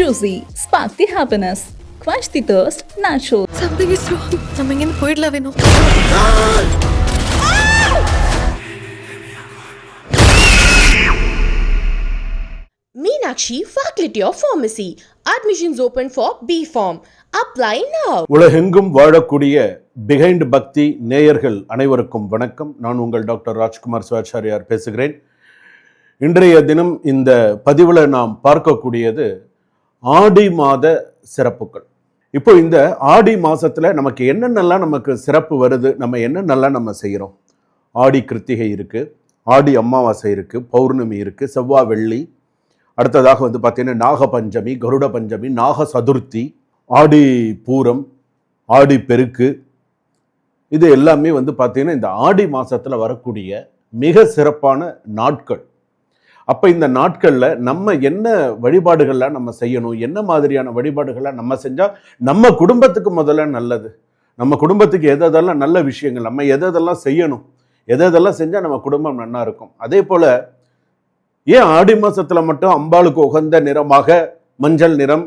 Juicy, spark the happiness. Quench the thirst, natural. Something is wrong நம்ம இங்கேருந்து போயிடலாம் வேணும் Meenakshi Faculty of Pharmacy. Admissions open for B Form. Apply now. உலகெங்கும் வாழக்கூடிய behind பக்தி நேயர்கள் அனைவருக்கும் வணக்கம் நான் உங்கள் டாக்டர் ராஜ்குமார் சிவாச்சாரியார் பேசுகிறேன் இன்றைய தினம் இந்த பதிவில் நாம் பார்க்கக்கூடியது ஆடி மாத சிறப்புகள். இப்போ இந்த ஆடி மாதத்தில் நமக்கு என்னென்னலாம் நமக்கு சிறப்பு வருது நம்ம என்னென்னலாம் நம்ம செய்கிறோம் ஆடி கிருத்திகை இருக்குது ஆடி அமாவாசை இருக்குது பௌர்ணமி இருக்குது செவ்வாய் வெள்ளி அடுத்ததாக வந்து பார்த்தீங்கன்னா நாக பஞ்சமி கருட பஞ்சமி நாக சதுர்த்தி ஆடி பூரம் ஆடி பெருக்கு. இது எல்லாமே வந்து பார்த்தீங்கன்னா இந்த ஆடி மாதத்தில் வரக்கூடிய மிக சிறப்பான நாட்கள். அப்போ இந்த நாட்களில் நம்ம என்ன வழிபாடுகள்லாம் நம்ம செய்யணும்? என்ன மாதிரியான வழிபாடுகள்லாம் நம்ம செஞ்சால் நம்ம குடும்பத்துக்கு முதல்ல நல்லது. நம்ம குடும்பத்துக்கு எதெல்லாம் நல்ல விஷயங்கள் நம்ம எதெல்லாம் செய்யணும்? எதெல்லாம் செஞ்சால் நம்ம குடும்பம் நல்லா இருக்கும்? அதே போல் ஏன் ஆடி மாதத்தில் மட்டும் அம்பாளுக்கு உகந்த நிறமாக மஞ்சள் நிறம்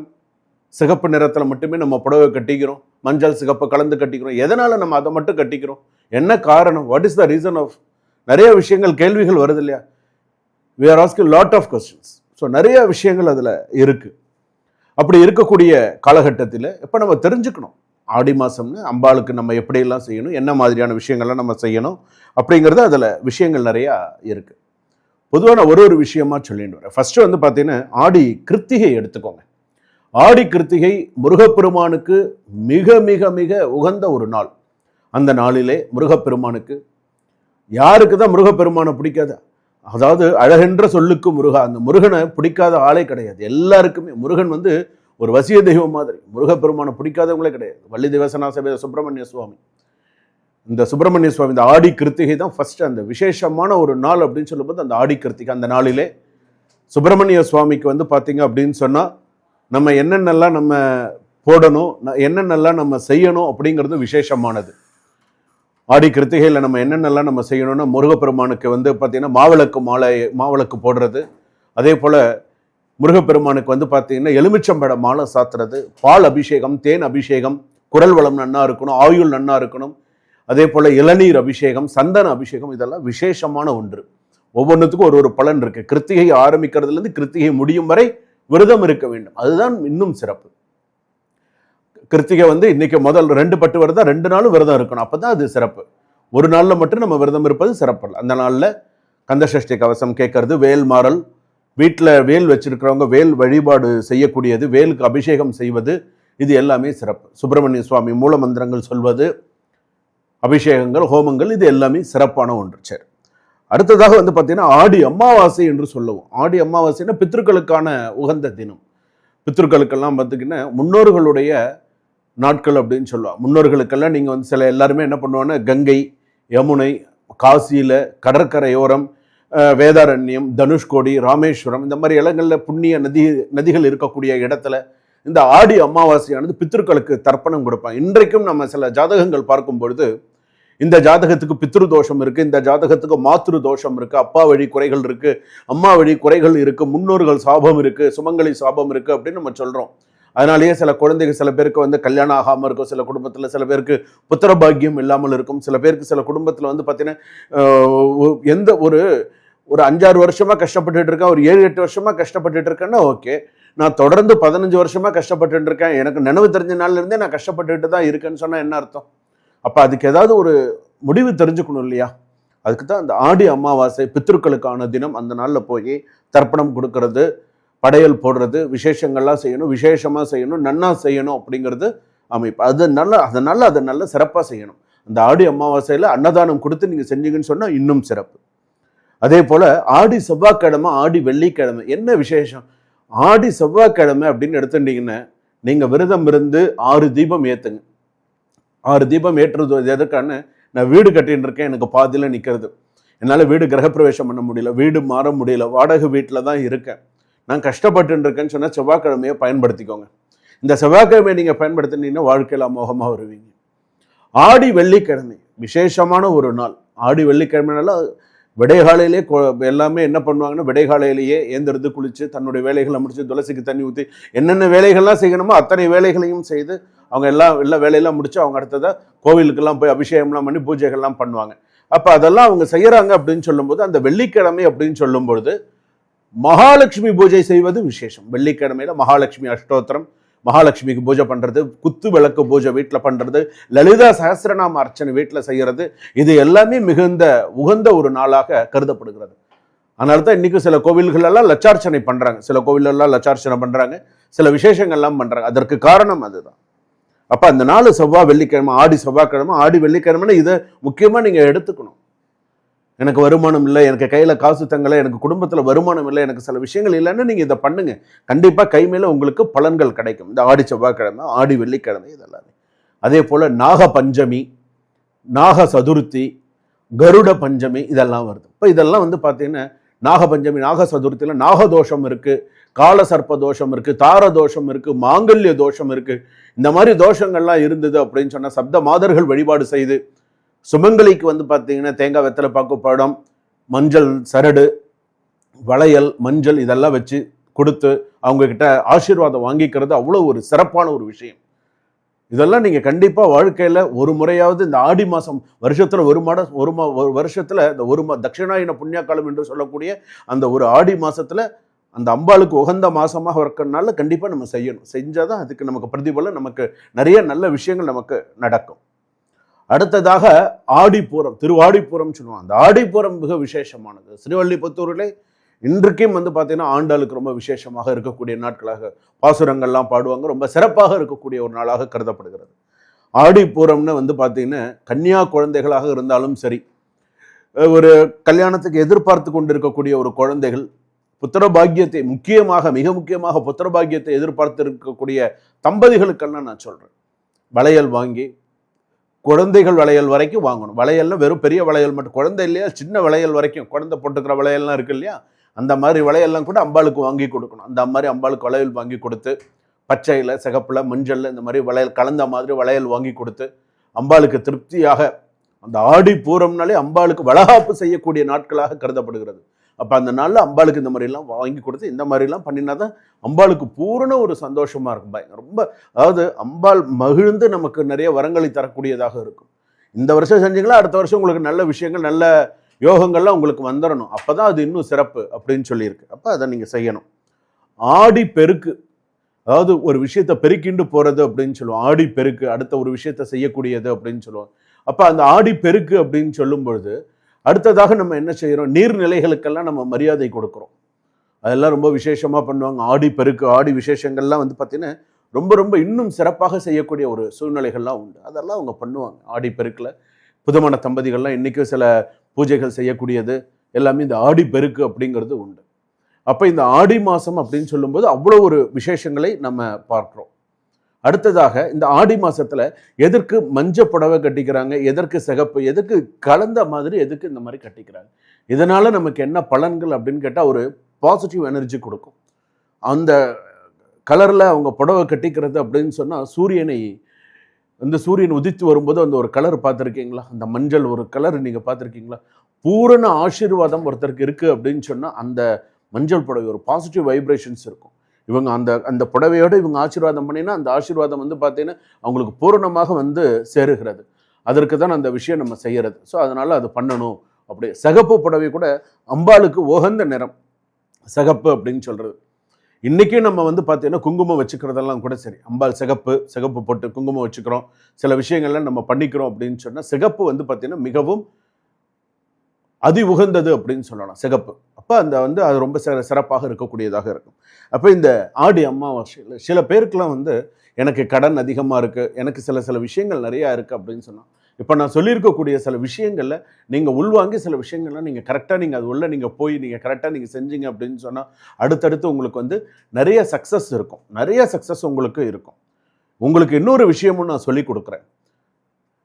சிகப்பு நிறத்தில் மட்டுமே நம்ம புடவை கட்டிக்கிறோம்? மஞ்சள் சிகப்பு கலந்து கட்டிக்கிறோம். எதனால் நம்ம அதை மட்டும் கட்டிக்கிறோம்? என்ன காரணம்? What is the reason of நிறைய விஷயங்கள் கேள்விகள் வருது இல்லையா? We are asking lot of questions so நிறைய விஷயங்கள் அதில் இருக்குது அப்படி இருக்கக்கூடிய காலகட்டத்தில் இப்போ நம்ம தெரிஞ்சுக்கணும். ஆடி மாதம்னு அம்பாளுக்கு நம்ம எப்படியெல்லாம் செய்யணும் என்ன மாதிரியான விஷயங்கள்லாம் நம்ம செய்யணும் அப்படிங்கிறது அதில் விஷயங்கள் நிறையா இருக்குது பொதுவாக நான் ஒரு ஒரு விஷயமா சொல்லிட்டு வரேன். ஃபஸ்ட்டு வந்து பார்த்தீங்கன்னா ஆடி கிருத்திகை எடுத்துக்கோங்க. ஆடி கிருத்திகை முருகப்பெருமானுக்கு மிக மிக மிக உகந்த ஒரு நாள். அந்த நாளிலே முருகப்பெருமானுக்கு யாருக்கு தான் முருகப்பெருமானை பிடிக்காத? அதாவது அழகென்ற சொல்லுக்கு முருகா அந்த முருகனை பிடிக்காத ஆளே கிடையாது. எல்லாருக்குமே முருகன் வந்து ஒரு வசிய தெய்வம் மாதிரி. முருகப்பெருமானை பிடிக்காதவங்களே கிடையாது. வள்ளி தேவசனா சபை சுப்பிரமணிய சுவாமி. இந்த சுப்பிரமணிய சுவாமி இந்த ஆடி கிருத்திகை தான் ஃபஸ்ட்டு அந்த விசேஷமான ஒரு நாள் அப்படின்னு சொல்லும்போது அந்த ஆடி கிருத்திகை அந்த நாளிலே சுப்பிரமணிய சுவாமிக்கு வந்து பார்த்தீங்க அப்படின்னு சொன்னால் நம்ம என்னென்னலாம் நம்ம போடணும் என்னென்னலாம் நம்ம செய்யணும் அப்படிங்கிறது விசேஷமானது. ஆடி கிருத்திகையில் நம்ம என்னென்னலாம் நம்ம செய்யணும்னா முருகப்பெருமானுக்கு வந்து பார்த்திங்கன்னா மாவிளக்கு மாலை மாவிளக்கு போடுறது. அதே போல் முருகப்பெருமானுக்கு வந்து பார்த்திங்கன்னா எலுமிச்சம்பழ மாலை சாத்துறது. பால் அபிஷேகம் தேன் அபிஷேகம் குரல் வளம் நன்னா இருக்கணும் ஆயுள் நன்னா இருக்கணும். அதே போல் இளநீர் அபிஷேகம் சந்தன அபிஷேகம் இதெல்லாம் விசேஷமான ஒன்று. ஒவ்வொன்றுத்துக்கும் ஒரு ஒரு பலன் இருக்குது கிருத்திகை ஆரம்பிக்கிறதுலேருந்து கிருத்திகை முடியும் வரை விரதம் இருக்க வேண்டும். அதுதான் இன்னும் சிறப்பு. கிருத்திகை வந்து இன்னைக்கு முதல் ரெண்டு பட்டு விரதம் ரெண்டு நாளும் விரதம் இருக்கணும். அப்போ தான் அது சிறப்பு. ஒரு நாளில் மட்டும் நம்ம விரதம் இருப்பது சிறப்பு இல்லை அந்த நாளில் கந்தசஷ்டி கவசம் கேட்கறது வேல் மாறல் வீட்டில் வேல் வச்சிருக்கிறவங்க வேல் வழிபாடு செய்யக்கூடியது வேலுக்கு அபிஷேகம் செய்வது இது எல்லாமே சிறப்பு. சுப்பிரமணிய சுவாமி மூல மந்திரங்கள் சொல்வது அபிஷேகங்கள் ஹோமங்கள் இது எல்லாமே சிறப்பான ஒன்று. சரி. அடுத்ததாக வந்து பார்த்தீங்கன்னா ஆடி அமாவாசை என்று சொல்லுவோம். ஆடி அமாவாசைன்னா பித்ருக்களுக்கான உகந்த தினம். பித்ருக்களுக்கெல்லாம் பார்த்திங்கன்னா முன்னோர்களுடைய நாட்கள் அப்படின்னு சொல்லுவாள் முன்னோர்களுக்கெல்லாம் நீங்கள் வந்து சில எல்லாருமே என்ன பண்ணுவாங்கன்னா கங்கை யமுனை காசியில் கடற்கரையோரம் வேதாரண்யம் தனுஷ்கோடி ராமேஸ்வரம் இந்த மாதிரி இடங்களில் புண்ணிய நதி நதிகள் இருக்கக்கூடிய இடத்துல இந்த ஆடி அமாவாசையானது பித்ருக்களுக்கு தர்ப்பணம் கொடுப்பாங்க. இன்றைக்கும் நம்ம சில ஜாதகங்கள் பார்க்கும் பொழுது இந்த ஜாதகத்துக்கு பித்ரு தோஷம் இருக்குது இந்த ஜாதகத்துக்கு மாத்ரு தோஷம் இருக்குது அப்பா வழி குறைகள் இருக்குது அம்மா வழி குறைகள் இருக்குது முன்னோர்கள் சாபம் இருக்குது சுமங்கலி சாபம் இருக்குது அப்படின்னு நம்ம சொல்கிறோம் அதனாலேயே சில குழந்தைகள் சில பேருக்கு வந்து கல்யாணம் ஆகாமல் இருக்கும். சில குடும்பத்தில் சில பேருக்கு புத்திர பாக்கியம் இல்லாமல் இருக்கும். சில பேருக்கு சில குடும்பத்தில் வந்து பார்த்தீங்கன்னா எந்த ஒரு ஒரு அஞ்சாறு வருஷமாக கஷ்டப்பட்டுட்டு இருக்கேன் ஒரு ஏழு எட்டு வருஷமாக கஷ்டப்பட்டுட்டு இருக்கேன்னா ஓகே. நான் தொடர்ந்து பதினஞ்சு வருஷமாக கஷ்டப்பட்டுட்டு இருக்கேன். எனக்கு நினைவு தெரிஞ்ச நாள்லேருந்தே நான் கஷ்டப்பட்டுட்டு தான் இருக்கேன்னு சொன்னால் என்ன அர்த்தம்? அப்போ அதுக்கு ஏதாவது ஒரு முடிவு தெரிஞ்சுக்கணும் இல்லையா? அதுக்கு தான் அந்த ஆடி அமாவாசை பித்ருக்களுக்கான தினம் அந்த நாளில் போய் தர்ப்பணம் கொடுக்கறது. படையல் போடுறது விசேஷங்கள்லாம் செய்யணும் விசேஷமாக செய்யணும் நன்னா செய்யணும் அப்படிங்கிறது அமைப்பு. அது நல்ல அதனால அதை நல்ல சிறப்பாக செய்யணும். அந்த ஆடி அமாவாசையில் அன்னதானம் கொடுத்து நீங்கள் செஞ்சீங்கன்னு சொன்னால் இன்னும் சிறப்பு. அதே போல் ஆடி செவ்வாய்க்கிழமை ஆடி வெள்ளிக்கிழமை என்ன விசேஷம்? ஆடி செவ்வாய்க்கிழமை அப்படின்னு எடுத்துட்டீங்கன்னா நீங்கள் விரதம் இருந்து ஆறு தீபம் ஏற்றுங்க ஆறு தீபம் ஏற்றுறது எதற்கான? நான் வீடு கட்டின்னு இருக்கேன் எனக்கு பாதியில் நிற்கிறது என்னால் வீடு கிரகப்பிரவேசம் பண்ண முடியல வீடு மாற முடியல வாடகை வீட்டில் தான் இருக்கேன். நான் கஷ்டப்பட்டு இருக்கேன்னு சொன்னால் செவ்வாய்க்கிழமையை பயன்படுத்திக்கோங்க. இந்த செவ்வாய்க்கிழமையை நீங்கள் பயன்படுத்தினீங்கன்னா வாழ்க்கையில் அமோகமாக வருவீங்க. ஆடி வெள்ளிக்கிழமை விசேஷமான ஒரு நாள். ஆடி வெள்ளிக்கிழமைனால விடைகாலையிலே எல்லாமே என்ன பண்ணுவாங்கன்னா விடைகாலையிலேயே ஏந்திருந்து குளிச்சு தன்னுடைய வேலைகளை முடித்து துளசிக்கு தண்ணி ஊற்றி என்னென்ன வேலைகள்லாம் செய்யணுமோ அத்தனை வேலைகளையும் செய்து அவங்க எல்லாம் எல்லா வேலையெல்லாம் முடித்து அவங்க அடுத்ததாக கோவிலுக்கெல்லாம் போய் அபிஷேகம்லாம் பண்ணி பூஜைகள்லாம் பண்ணுவாங்க. அப்போ அதெல்லாம் அவங்க செய்கிறாங்க அப்படின்னு சொல்லும்போது அந்த வெள்ளிக்கிழமை அப்படின்னு சொல்லும்பொழுது மகாலட்சுமி பூஜை செய்வது விசேஷம். வெள்ளிக்கிழமையில் மகாலட்சுமி அஷ்டோத்திரம் மகாலட்சுமிக்கு பூஜை பண்ணுறது குத்து விளக்கு பூஜை வீட்டில் பண்ணுறது லலிதா சஹஸ்ரநாம அர்ச்சனை வீட்டில் செய்கிறது இது எல்லாமே மிகுந்த உகந்த ஒரு நாளாக கருதப்படுகிறது. அதனால தான் இன்றைக்கும் சில கோவில்களெல்லாம் லட்சார்ச்சனை பண்ணுறாங்க சில கோவிலெல்லாம் லட்சார்ச்சனை பண்ணுறாங்க சில விசேஷங்கள்லாம் பண்ணுறாங்க அதற்கு காரணம் அதுதான். அப்போ அந்த நாள் செவ்வாய் வெள்ளிக்கிழமை ஆடி செவ்வாய்க்கிழமை ஆடி வெள்ளிக்கிழமைன்னு இதை முக்கியமாக நீங்கள் எடுத்துக்கணும். எனக்கு வருமானம் இல்லை எனக்கு கையில் காசு தங்கலை எனக்கு குடும்பத்தில் வருமானம் இல்லை எனக்கு சில விஷயங்கள் இல்லைன்னு நீங்கள் இதை பண்ணுங்கள் கண்டிப்பாக கை மேலே உங்களுக்கு பலன்கள் கிடைக்கும். இந்த ஆடி செவ்வாய்க்கிழமை ஆடி வெள்ளிக்கிழமை இதெல்லாமே. அதே போல் நாக பஞ்சமி நாக சதுர்த்தி கருட பஞ்சமி இதெல்லாம் வருது. இப்போ இதெல்லாம் வந்து பார்த்தீங்கன்னா நாக பஞ்சமி நாக சதுர்த்தியில் நாகதோஷம் இருக்குது கால சர்ப்ப தோஷம் இருக்குது தார தோஷம் இருக்குது மாங்கல்ய தோஷம் இருக்குது இந்த மாதிரி தோஷங்கள்லாம் இருந்தது அப்படின்னு சொன்னால் சப்த மாதர்கள் வழிபாடு செய்து சுமங்கலிக்கு வந்து பார்த்தீங்கன்னா தேங்காய் வெத்தலை பாக்கு படம் மஞ்சள் சரடு வளையல் மஞ்சள் இதெல்லாம் வச்சு கொடுத்து அவங்கக்கிட்ட ஆசீர்வாதம் வாங்கிக்கிறது அவ்வளோ ஒரு சிறப்பான ஒரு விஷயம். இதெல்லாம் நீங்கள் கண்டிப்பாக வாழ்க்கையில் ஒரு முறையாவது இந்த ஆடி மாதம் வருஷத்தில் ஒரு மாட ஒரு மா ஒரு வருஷத்தில் இந்த ஒரு மா தட்சிணாயன புண்ணிய காலம் என்று சொல்லக்கூடிய அந்த ஒரு ஆடி மாதத்தில் அந்த அம்பாளுக்கு உகந்த மாதமாக இருக்கிறனால கண்டிப்பாக நம்ம செய்யணும். செஞ்சால் தான் அதுக்கு நமக்கு பிரதிபலம் நமக்கு நிறைய நல்ல விஷயங்கள் நமக்கு நடக்கும். அடுத்ததாக ஆடிப்பூரம் திருவாடிப்பூரம் சொல்லுவாங்க. அந்த ஆடிப்பூரம் மிக விசேஷமானது. ஸ்ரீவல்லிபுத்தூரிலே இன்றைக்கும் வந்து பார்த்தீங்கன்னா ஆண்டாளுக்கு ரொம்ப விசேஷமாக இருக்கக்கூடிய நாட்களாக பாசுரங்கள்லாம் பாடுவாங்க. ரொம்ப சிறப்பாக இருக்கக்கூடிய ஒரு நாளாக கருதப்படுகிறது. ஆடிப்பூரம்னு வந்து பார்த்தீங்கன்னா கன்னியா குழந்தைகளாக இருந்தாலும் சரி ஒரு கல்யாணத்துக்கு எதிர்பார்த்து கொண்டிருக்கக்கூடிய ஒரு குழந்தைகள் புத்திர பாக்கியத்தை முக்கியமாக மிக முக்கியமாக புத்திர பாக்கியத்தை எதிர்பார்த்து இருக்கக்கூடிய தம்பதிகளுக்கெல்லாம் நான் சொல்கிறேன் வளையல் வாங்கி குழந்தைகள் வளையல் வரைக்கும் வாங்கணும். வளையல்னா வெறும் பெரிய வளையல் மட்டும். குழந்தை இல்லையா? சின்ன வளையல் வரைக்கும். குழந்தை போட்டுக்கிற வளையல்லாம் இருக்கு இல்லையா? அந்த மாதிரி வளையல்லாம் கூட அம்பாளுக்கு வாங்கி கொடுக்கணும். அந்த மாதிரி அம்பாளுக்கு வளையல் வாங்கி கொடுத்து பச்சையில் சிகப்பில் மஞ்சளில் இந்த மாதிரி வளையல் கலந்த மாதிரி வளையல் வாங்கி கொடுத்து அம்பாளுக்கு திருப்தியாக அந்த ஆடி பூரம்னாலே அம்பாளுக்கு வளகாப்பு செய்யக்கூடிய நாட்களாக கருதப்படுகிறது. அப்போ அந்த நாளில் அம்பாளுக்கு இந்த மாதிரிலாம் வாங்கி கொடுத்து இந்த மாதிரிலாம் பண்ணினா தான் அம்பாளுக்கு பூரண ஒரு சந்தோஷமாக இருக்கும். பயங்கர ரொம்ப அதாவது அம்பாள் மகிழ்ந்து நமக்கு நிறைய வரங்களை தரக்கூடியதாக இருக்கும். இந்த வருஷம் செஞ்சீங்களா அடுத்த வருஷம் உங்களுக்கு நல்ல விஷயங்கள் நல்ல யோகங்கள்லாம் உங்களுக்கு வந்துடணும் அப்போ தான் அது இன்னும் சிறப்பு அப்படின்னு சொல்லியிருக்கு. அப்போ அதை நீங்கள் செய்யணும். ஆடி பெருக்கு அதாவது ஒரு விஷயத்தை பெருக்கிண்டு போகிறது அப்படின்னு சொல்லுவோம். ஆடி பெருக்கு அடுத்த ஒரு விஷயத்தை செய்யக்கூடியது அப்படின்னு சொல்லுவோம். அப்போ அந்த ஆடி பெருக்கு அப்படின்னு சொல்லும் பொழுது அடுத்ததாக நம்ம என்ன செய்கிறோம் நீர்நிலைகளுக்கெல்லாம் நம்ம மரியாதை கொடுக்குறோம். அதெல்லாம் ரொம்ப விசேஷமாக பண்ணுவாங்க. ஆடி பெருக்கு ஆடி விசேஷங்கள்லாம் வந்து பார்த்தீங்கன்னா ரொம்ப ரொம்ப இன்னும் சிறப்பாக செய்யக்கூடிய ஒரு சூழ்நிலைகள்லாம் உண்டு. அதெல்லாம் அவங்க பண்ணுவாங்க. ஆடி பெருக்கில் புதுமண தம்பதிகள்லாம் இன்றைக்கும் சில பூஜைகள் செய்யக்கூடியது எல்லாமே இந்த ஆடி பெருக்கு அப்படிங்கிறது உண்டு. அப்போ இந்த ஆடி மாதம் அப்படின்னு சொல்லும்போது அவ்வளோ ஒரு விசேஷங்களை நம்ம பார்க்குறோம். அடுத்ததாக இந்த ஆடி மாசத்துல எதற்கு மஞ்ச புடவை கட்டிக்கிறாங்க எதற்கு சிகப்பு எதற்கு கலந்த மாதிரி எதுக்கு இந்த மாதிரி கட்டிக்கிறாங்க? இதனால நமக்கு என்ன பலன்கள் அப்படின்னு கேட்டால் ஒரு பாசிட்டிவ் எனர்ஜி கொடுக்கும். அந்த கலரில் அவங்க புடவை கட்டிக்கிறது அப்படின்னு சொன்னால் சூரியனை இந்த சூரியன் உதித்து வரும்போது அந்த ஒரு கலர் பார்த்துருக்கீங்களா? அந்த மஞ்சள் ஒரு கலர் நீங்கள் பார்த்துருக்கீங்களா? பூரண ஆசீர்வாதம் ஒருத்தருக்கு இருக்குது அப்படின்னு சொன்னால் அந்த மஞ்சள் புடவை ஒரு பாசிட்டிவ் வைப்ரேஷன்ஸ் இருக்கும். இவங்க அந்த அந்த புடவையோடு இவங்க ஆசீர்வாதம் பண்ணினா அந்த ஆசீர்வாதம் வந்து பார்த்தீங்கன்னா அவங்களுக்கு பூரணமாக வந்து சேருகிறது. அதற்கு தான் அந்த விஷயம் நம்ம செய்கிறது ஸோ அதனால் அது பண்ணணும். அப்படி சிகப்பு புடவை கூட அம்பாளுக்கு உகந்த நிறம். சிகப்பு அப்படின்னு சொல்கிறது இன்றைக்கி நம்ம வந்து பார்த்தீங்கன்னா குங்குமம் வச்சுக்கிறதெல்லாம் கூட சரி. அம்பாள் சிகப்பு சிகப்பு போட்டு குங்குமம் வச்சுக்கிறோம். சில விஷயங்கள்லாம் நம்ம பண்ணிக்கிறோம் அப்படின்னு சொன்னால் சிகப்பு வந்து பார்த்தீங்கன்னா மிகவும் அதி உகந்தது அப்படின்னு சொல்லலாம். சிகப்பு. அப்போ அந்த வந்து அது ரொம்ப சிற- சிறப்பாக இருக்கக்கூடியதாக இருக்கும். அப்போ இந்த ஆடி அமாவாசையில் சில பேருக்கெலாம் வந்து எனக்கு கடன் அதிகமாக இருக்குது எனக்கு சில சில விஷயங்கள் நிறையா இருக்குது அப்படின்னு சொன்னால் இப்போ நான் சொல்லியிருக்கக்கூடிய சில விஷயங்களில் நீங்கள் உள்வாங்கி சில விஷயங்கள்லாம் நீங்கள் கரெக்டாக நீங்கள் அது உள்ளே நீங்கள் போய் நீங்கள் கரெக்டாக நீங்கள் செஞ்சீங்க அப்படின்னு சொன்னால் அடுத்தடுத்து உங்களுக்கு வந்து நிறைய சக்ஸஸ் இருக்கும். நிறைய சக்ஸஸ் உங்களுக்கு இருக்கும். உங்களுக்கு இன்னொரு விஷயமும் நான் சொல்லி கொடுக்குறேன்.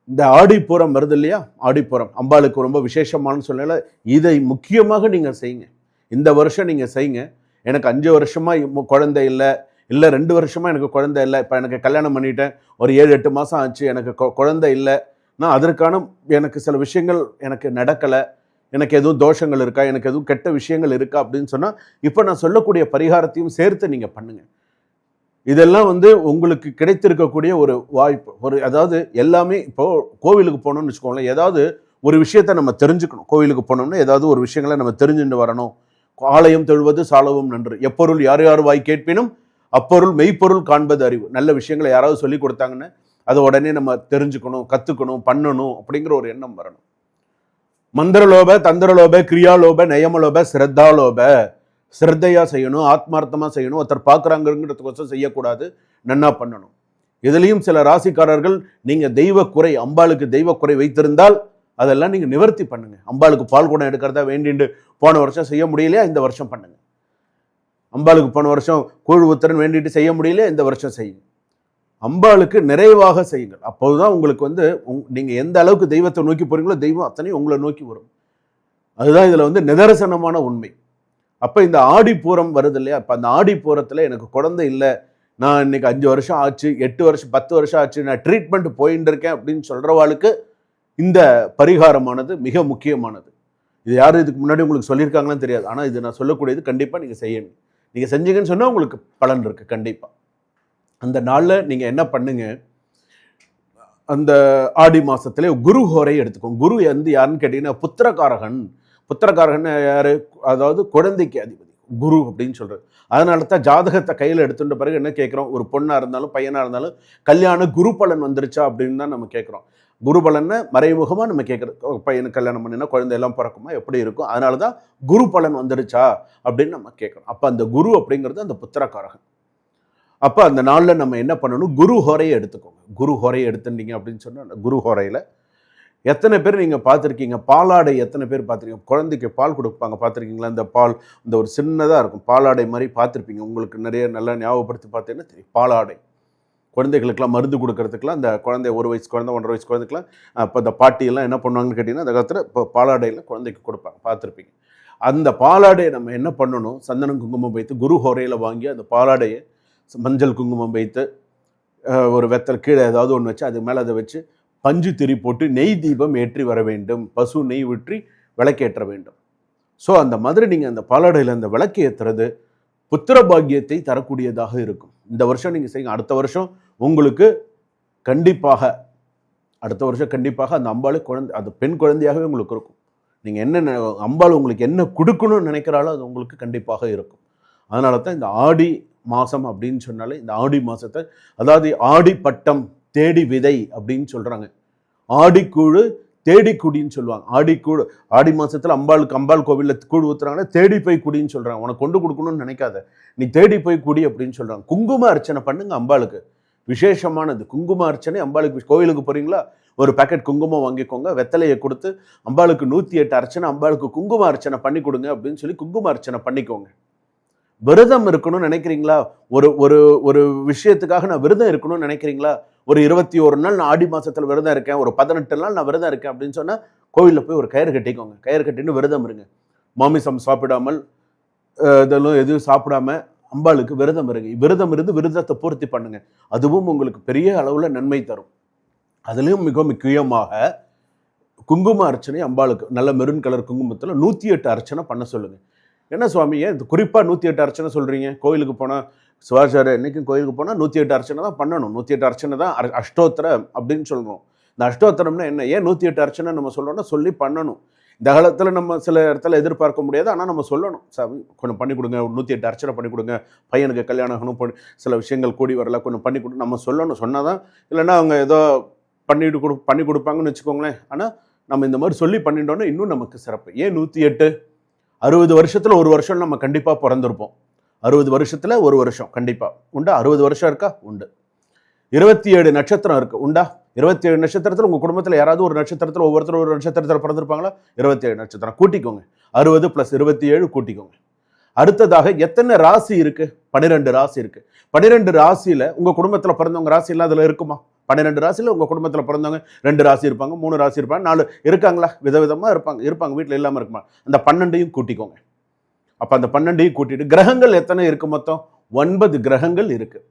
இந்த ஆடிப்பூரம் வருது இல்லையா? ஆடிப்பூரம். அம்பாளுக்கு ரொம்ப விசேஷமான சூழ்நிலை இதை முக்கியமாக நீங்கள் செய்யுங்க. இந்த வருஷம் நீங்கள் செய்யுங்க. எனக்கு அஞ்சு வருஷமாக குழந்தை இல்லை. இல்லை ரெண்டு வருஷமாக எனக்கு குழந்தை இல்லை. இப்போ எனக்கு கல்யாணம் பண்ணிட்டேன். ஒரு ஏழு எட்டு மாதம் ஆச்சு. எனக்கு கொ- குழந்தை இல்லை. நான் அதற்கான எனக்கு சில விஷயங்கள் எனக்கு நடக்கலை. எனக்கு எதுவும் தோஷங்கள் இருக்கா? எனக்கு எதுவும் கெட்ட விஷயங்கள் இருக்கா? அப்படின்னு சொன்னால் இப்போ நான் சொல்லக்கூடிய பரிகாரத்தையும் சேர்த்து நீங்கள் பண்ணுங்கள் இதெல்லாம் வந்து உங்களுக்கு கிடைத்திருக்கக்கூடிய ஒரு வாய்ப்பு. ஒரு அதாவது எல்லாமே இப்போ கோவிலுக்கு போகணும்னு வச்சுக்கோங்களேன். ஏதாவது ஒரு விஷயத்தை நம்ம தெரிஞ்சுக்கணும். கோவிலுக்கு போனோம்னா ஏதாவது ஒரு விஷயங்களை நம்ம தெரிஞ்சுட்டு வரணும். ஆலயம் தொழுவது சாலவும் நன்று. எப்பொருள் யார் யார் வாய் கேட்பினும் அப்பொருள் மெய்ப்பொருள் காண்பது அறிவு. நல்ல விஷயங்களை யாராவது சொல்லி கொடுத்தாங்கன்னு அதை உடனே நம்ம தெரிஞ்சுக்கணும் கற்றுக்கணும் பண்ணணும் அப்படிங்கிற ஒரு எண்ணம் வரணும். மந்திரலோப தந்திரலோப கிரியாலோப நயமலோப சிரத்தாலோப சிரத்தையாக செய்யணும் ஆத்மார்த்தமாக செய்யணும் ஒருத்தர் பார்க்குறாங்கிறதுக்கோசம் செய்யக்கூடாது நன்னா பண்ணணும். இதுலேயும் சில ராசிக்காரர்கள் நீங்கள் தெய்வ குறை அம்பாளுக்கு தெய்வ குறை வைத்திருந்தால் அதெல்லாம் நீங்கள் நிவர்த்தி பண்ணுங்கள் அம்பாளுக்கு பால் குடம் எடுக்கிறதா வேண்டிண்டு போன வருஷம் செய்ய முடியலையா இந்த வருஷம் பண்ணுங்கள் அம்பாளுக்கு போன வருஷம் கூழ் உத்தரன் வேண்டிட்டு செய்ய முடியலையா இந்த வருஷம் செய்யுங்க. அம்பாளுக்கு நிறைவாக செய்யுங்கள். அப்போது தான் உங்களுக்கு வந்து உங்- நீங்கள் எந்த அளவுக்கு தெய்வத்தை நோக்கி போகிறீங்களோ தெய்வம் அத்தனையும் உங்களை நோக்கி வரும். அதுதான் இதில் வந்து நிதர்சனமான உண்மை. அப்போ இந்த ஆடி பூரம் வருது இல்லையா அப்போ அந்த ஆடி எனக்கு குழந்தை இல்லை. நான் இன்னைக்கு அஞ்சு வருஷம் ஆச்சு எட்டு வருஷம் பத்து வருஷம் ஆச்சு நான் ட்ரீட்மெண்ட் போயின்னு இருக்கேன் அப்படின்னு சொல்கிறவாளுக்கு இந்த பரிகாரமானது மிக முக்கியமானது. இது யாரும் இதுக்கு முன்னாடி உங்களுக்கு சொல்லியிருக்காங்களான்னு தெரியாது. ஆனால் இது நான் சொல்லக்கூடியது கண்டிப்பாக நீங்கள் செய்யணும். நீங்கள் செஞ்சீங்கன்னு சொன்னால் உங்களுக்கு பலன் இருக்குது கண்டிப்பாக அந்த நாளில் நீங்கள் என்ன பண்ணுங்க? அந்த ஆடி மாதத்துல குரு ஹோரை எடுத்துக்கோங்க. குரு வந்து யாருன்னு கேட்டிங்கன்னா புத்திரகாரகன். புத்திரகாரகன் யார்? அதாவது குழந்தைக்கு அதிபதி குரு அப்படின்னு சொல்கிறது அதனால தான் ஜாதகத்தை கையில் எடுத்துட்ட பிறகு என்ன கேட்குறோம்? ஒரு பொண்ணாக இருந்தாலும் பையனாக இருந்தாலும் கல்யாண குரு பலன் வந்துருச்சா அப்படின்னு தான் நம்ம கேட்குறோம். குரு பலனை மறைமுகமாக நம்ம கேட்குறோம். பையனுக்கு கல்யாணம் பண்ணினா குழந்தையெல்லாம் பிறக்குமா? எப்படி இருக்கும்? அதனால தான் குரு பலன் வந்துருச்சா அப்படின்னு நம்ம கேட்குறோம். அப்போ அந்த குரு அப்படிங்கிறது அந்த புத்திரக்காரகன். அப்போ அந்த நாளில் நம்ம என்ன பண்ணணும்? குரு ஹோரையை எடுத்துக்கோங்க. குரு ஹோரையை எடுத்துட்டீங்க அப்படின்னு சொன்னால் அந்த குரு ஹோரையில் எத்தனை பேர் நீங்கள் பார்த்துருக்கீங்க? பாலாடை எத்தனை பேர் பார்த்துருக்கீங்க? குழந்தைக்கு பால் கொடுப்பாங்க. பார்த்துருக்கீங்களா? இந்த பால் இந்த ஒரு சின்னதாக இருக்கும். பாலாடை மாதிரி பார்த்துருப்பீங்க. உங்களுக்கு நிறைய நல்லா ஞாபகப்படுத்தி பார்த்தீங்கன்னா தெரியும். பாலாடை. குழந்தைகளுக்கெல்லாம் மருந்து கொடுக்கறதுக்குலாம் அந்த குழந்தை ஒரு வயசு குழந்தை ஒன்றரை வயசு குழந்தைக்கெலாம் அப்போ இந்த பாட்டியெல்லாம் என்ன பண்ணுவாங்கன்னு கேட்டிங்கன்னா அந்த காலத்தில் இப்போ பாலாடையில் குழந்தைக்கு கொடுப்பாங்க. பார்த்துருப்பீங்க. அந்த பாலாடையை நம்ம என்ன பண்ணணும்? சந்தனம் குங்குமம் வைத்து குரு ஹோரையில் வாங்கி அந்த பாலாடையை மஞ்சள் குங்குமம் வைத்து ஒரு வெத்தல் கீழே ஏதாவது ஒன்று வச்சு அது மேலே அதை வச்சு பஞ்சு திரி போட்டு நெய் தீபம் ஏற்றி வர வேண்டும். பசு நெய் ஊற்றி விளக்கேற்ற வேண்டும். ஸோ அந்த மாதிரி நீங்கள் அந்த பாலாடையில் அந்த விளக்கு ஏற்றுறது புத்திர பாக்கியத்தை தரக்கூடியதாக இருக்கும். இந்த வருஷம் நீங்கள் செய்யுங்க. அடுத்த வருஷம் உங்களுக்கு கண்டிப்பாக அடுத்த வருஷம் கண்டிப்பாக அந்த அம்பாளு குழந்தை அது பெண் குழந்தையாகவே உங்களுக்கு இருக்கும். நீங்கள் என்ன அம்பாள் உங்களுக்கு என்ன கொடுக்கணும்னு நினைக்கிறாலோ அது உங்களுக்கு கண்டிப்பாக இருக்கும். அதனால தான் இந்த ஆடி மாதம் அப்படின்னு சொன்னாலே இந்த ஆடி மாதத்தை அதாவது ஆடி பட்டம் தேடி விதை அப்படின்னு சொல்கிறாங்க ஆடிக்கூழு தேடி குடின்னு சொல்லுவாங்க. ஆடிக்கூழு ஆடி மாசத்துல அம்பாளுக்கு அம்பாள் கோவிலில் கூழ் ஊத்துறாங்கன்னா தேடி போய் குடின்னு சொல்றாங்க. உனக்கு கொண்டு கொடுக்கணும்னு நினைக்காத. நீ தேடி போய் குடி அப்படின்னு சொல்றாங்க. குங்கும அர்ச்சனை பண்ணுங்க அம்பாளுக்கு. விசேஷமானது. குங்கும அர்ச்சனை அம்பாளுக்கு கோவிலுக்கு போறீங்களா? ஒரு பேக்கெட் குங்குமம் வாங்கிக்கோங்க. வெத்தலையை கொடுத்து அம்பாளுக்கு நூற்றி எட்டு அர்ச்சனை அம்பாளுக்கு குங்கும அர்ச்சனை பண்ணி கொடுங்க அப்படின்னு சொல்லி குங்கும அர்ச்சனை பண்ணிக்கோங்க. விரதம் இருக்கணும்னு நினைக்கிறீங்களா? ஒரு ஒரு ஒரு விஷயத்துக்காக நான் விரதம் இருக்கணும்னு நினைக்கிறீங்களா? ஒரு இருபத்தி ஒரு நாள் நான் ஆடி மாசத்துல விரதம் இருக்கேன் ஒரு பதினெட்டு நாள் நான் விரதம் இருக்கேன் அப்படின்னு சொன்னா கோவிலில் போய் ஒரு கயிறு கட்டிக்கோங்க. கயிறு கட்டின்னு விரதம் இருங்க. மாமிசம் சாப்பிடாமல் இதெல்லாம் எதுவும் சாப்பிடாம அம்பாளுக்கு விரதம் இருங்க. விரதம் இருந்து விரதத்தை பூர்த்தி பண்ணுங்க. அதுவும் உங்களுக்கு பெரிய அளவுல நன்மை தரும். அதுலயும் மிக முக்கியமாக குங்கும அர்ச்சனை அம்பாளுக்கு நல்ல மெரூன் கலர் குங்குமத்தில் நூற்றி எட்டு அர்ச்சனை பண்ண சொல்லுங்கள் என்ன சுவாமி ஏன் இது நூற்றி எட்டு அர்ச்சனை சொல்கிறீங்க கோயிலுக்கு போனால் சிவாச்சாரியர் என்றைக்கும் கோயிலுக்கு போனால் நூற்றி எட்டு அர்ச்சனை தான் பண்ணணும். நூற்றி எட்டு அர்ச்சனை தான் அர- அஷ்டோத்திரம் அப்படின்னு சொல்கிறோம் இந்த அஷ்டோத்திரம்னா என்ன? ஏன் நூற்றி எட்டு அர்ச்சனை நம்ம சொல்லணும்னா சொல்லி பண்ணணும். இந்த காலத்தில் நம்ம சில இடத்துல எதிர்பார்க்க முடியாது ஆனால் நம்ம சொல்லணும். சாமி கொஞ்சம் பண்ணி கொடுங்க ஒரு நூற்றி எட்டு அர்ச்சனை பண்ணி கொடுங்க. பையனுக்கு கல்யாணம் ஆகணும் சில விஷயங்கள் கூடி வரல கொஞ்சம் பண்ணி கொடு நம்ம சொல்லணும். சொன்னால் தான் இல்லைன்னா அவங்க ஏதோ பண்ணிட்டு கொடு பண்ணி கொடுப்பாங்கன்னு வச்சுக்கோங்களேன். ஆனால் நம்ம இந்த மாதிரி சொல்லி பண்ணிட்டோன்னா இன்னும் நமக்கு சிறப்பு. ஏன் நூற்றி எட்டு அறுபது வருஷத்தில் ஒரு வருஷம் நம்ம கண்டிப்பாக பிறந்திருப்போம். அறுபது வருஷத்தில் ஒரு வருஷம் கண்டிப்பாக உண்டா? அறுபது வருஷம் இருக்கா? உண்டு. இருபத்தி ஏழு நட்சத்திரம் இருக்குது உண்டா? இருபத்தி ஏழு நட்சத்திரத்தில் உங்கள் குடும்பத்தில் யாராவது ஒரு நட்சத்திரத்தில் ஒவ்வொருத்தரும் ஒரு நட்சத்திரத்தில் பிறந்திருப்பாங்களா? இருபத்தி ஏழு நட்சத்திரம். கூட்டிக்கோங்க. அறுபது ப்ளஸ் இருபத்தி ஏழு கூட்டிக்கோங்க. அடுத்ததாக எத்தனை ராசி இருக்குது பன்னிரெண்டு ராசி இருக்குது பன்னிரெண்டு ராசியில் உங்கள் குடும்பத்தில் பிறந்தவங்க ராசி எல்லாம் இருக்குமா? பன்னிரெண்டு ராசியில் உங்கள் குடும்பத்தில் பிறந்தவங்க ரெண்டு ராசி இருப்பாங்க மூணு ராசி இருப்பாங்க நாலு இருக்காங்களா? விதவிதமாக இருப்பாங்க இருப்பாங்க. வீட்டில் இல்லாமல் இருக்குமா அந்த பன்னெண்டையும் கூட்டிக்கோங்க. அப்போ அந்த பன்னெண்டையும் கூட்டிட்டு கிரகங்கள் எத்தனை இருக்குது மொத்தம்? ஒன்பது கிரகங்கள் இருக்குது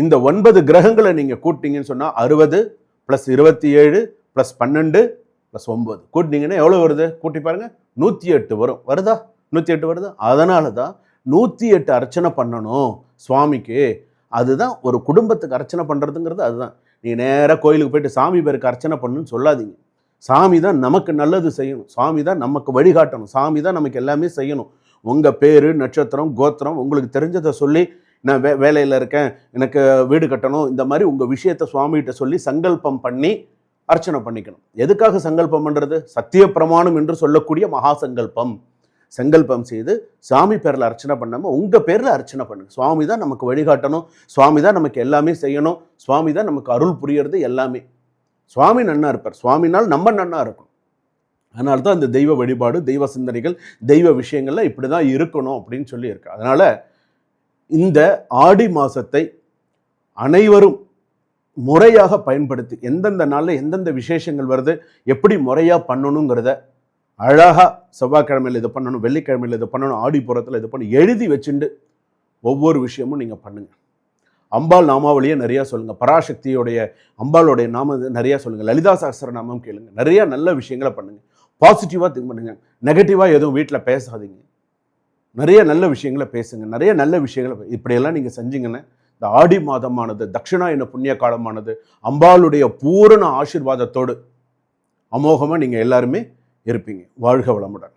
இந்த ஒன்பது கிரகங்களை நீங்கள் கூட்டிங்கன்னு சொன்னால் அறுபது ப்ளஸ் இருபத்தி ஏழு ப்ளஸ் பன்னெண்டு ப்ளஸ் ஒம்பது கூட்டினீங்கன்னா எவ்வளோ வருது? கூட்டி பாருங்கள் நூற்றி எட்டு வரும். வருதா? நூற்றி எட்டு வருதா? அதனால தான் நூற்றி எட்டு அர்ச்சனை பண்ணணும் சுவாமிக்கு. அதுதான் ஒரு குடும்பத்துக்கு அர்ச்சனை பண்ணுறதுங்கிறது அதுதான். நீ நேராக கோயிலுக்கு போயிட்டு சாமி பேருக்கு அர்ச்சனை பண்ணுன்னு சொல்லாதீங்க. சாமி தான் நமக்கு நல்லது செய்யணும். சாமி தான் நமக்கு வழிகாட்டணும். சாமி தான் நமக்கு எல்லாமே செய்யணும். உங்கள் பேர் நட்சத்திரம் கோத்திரம் உங்களுக்கு தெரிஞ்சதை சொல்லி நான் வே வேலையில் இருக்கேன் எனக்கு வீடு கட்டணும் இந்த மாதிரி உங்கள் விஷயத்தை சுவாமிகிட்ட சொல்லி சங்கல்பம் பண்ணி அர்ச்சனை பண்ணிக்கணும். எதுக்காக சங்கல்பம் பண்ணுறது சத்திய பிரமாணம் என்று சொல்லக்கூடிய மகா சங்கல்பம். சங்கல்பம் செய்து சாமி பேரில் அர்ச்சனை பண்ணாமல் உங்கள் பேரில் அர்ச்சனை பண்ணுங்க. சுவாமி தான் நமக்கு வழிகாட்டணும். சுவாமி தான் நமக்கு எல்லாமே செய்யணும். சுவாமி தான் நமக்கு அருள் புரியறது எல்லாமே. சுவாமி நன்னா இருப்பார். சுவாமினால் நம்ம நன்னா இருக்கும் அதனால தான் அந்த தெய்வ வழிபாடு தெய்வ சிந்தனைகள் தெய்வ விஷயங்கள்லாம் இப்படி தான் இருக்கணும் அப்படின்னு சொல்லியிருக்கு. அதனால் இந்த ஆடி மாதத்தை அனைவரும் முறையாக பயன்படுத்தி எந்தெந்த நாளில் எந்தெந்த விசேஷங்கள் வருது எப்படி முறையாக பண்ணணுங்கிறத அழகாக செவ்வாய்க்கிழமையில் இது பண்ணணும் வெள்ளிக்கிழமையில் இது பண்ணணும் ஆடி புறத்தில் இது பண்ணணும் எழுதி வச்சுண்டு ஒவ்வொரு விஷயமும் நீங்கள் பண்ணுங்கள் அம்பாள் நாமாவளியை நிறையா சொல்லுங்கள் பராசக்தியோடைய அம்பாளுடைய நாம நிறையா சொல்லுங்கள் லலிதா சாஸ்திர நாமம் கேளுங்க. நிறையா நல்ல விஷயங்களை பண்ணுங்கள் பாசிட்டிவாக திங்க் பண்ணுங்கள் நெகட்டிவாக எதுவும் வீட்டில் பேசாதீங்க. நிறைய நல்ல விஷயங்களை பேசுங்க. நிறைய நல்ல விஷயங்களை இப்படியெல்லாம் நீங்கள் செஞ்சீங்கன்னா இந்த ஆடி மாதமானது தட்சிணாயன புண்ணிய காலமானது அம்பாளுடைய பூரண ஆசிர்வாதத்தோடு அமோகமாக நீங்கள் எல்லாருமே இருப்பீங்க. வாழ்க வளமுடன்.